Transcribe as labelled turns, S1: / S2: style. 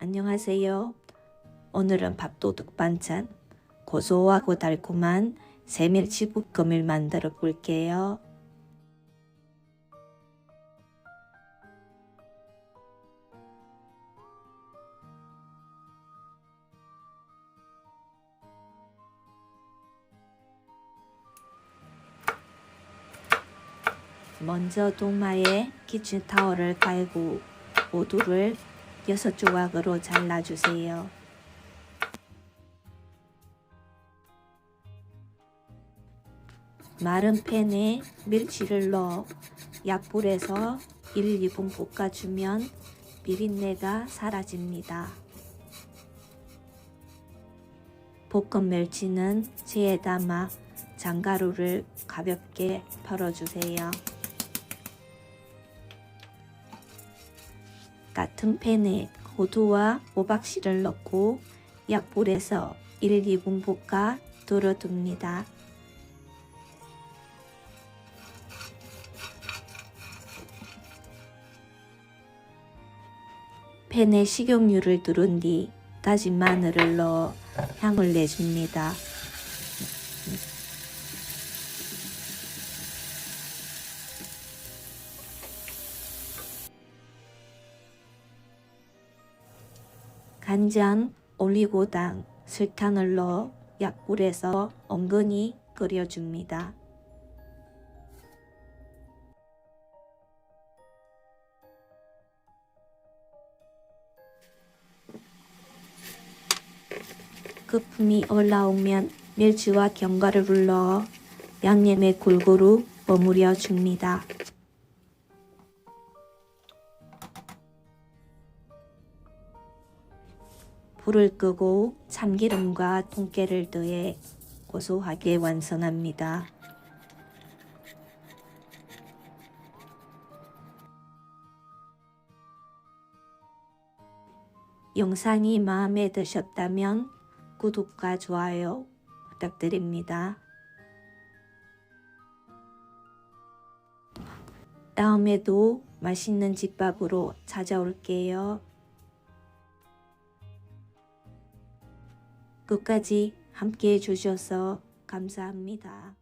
S1: 안녕하세요. 오늘은 밥도둑 반찬 고소하고 달콤한 세밀치 볶음을 만들어 볼게요. 먼저 도마에 키친타월을 깔고 모두를 여섯 조각으로 잘라주세요. 마른 팬에 밀치를 넣어 약불에서 1, 2분 볶아주면 비린내가 사라집니다. 볶은 멸치는 체에 담아 장가루를 가볍게 덜어주세요. 같은 팬에 호두와 호박씨를 넣고 약불에서 1, 2분 볶아 덜어둡니다. 팬에 식용유를 두른 뒤 다진 마늘을 넣어 향을 내줍니다. 간장, 올리고당, 설탕을 넣어 약불에서 엉근히 끓여줍니다. 거품이 올라오면 멸치와 견과류를 넣어 양념에 골고루 버무려 줍니다. 불을 끄고 참기름과 통깨를 더해 고소하게 완성합니다. 영상이 마음에 드셨다면 구독과 좋아요 부탁드립니다. 다음에도 맛있는 집밥으로 찾아올게요. 끝까지 함께 해주셔서 감사합니다.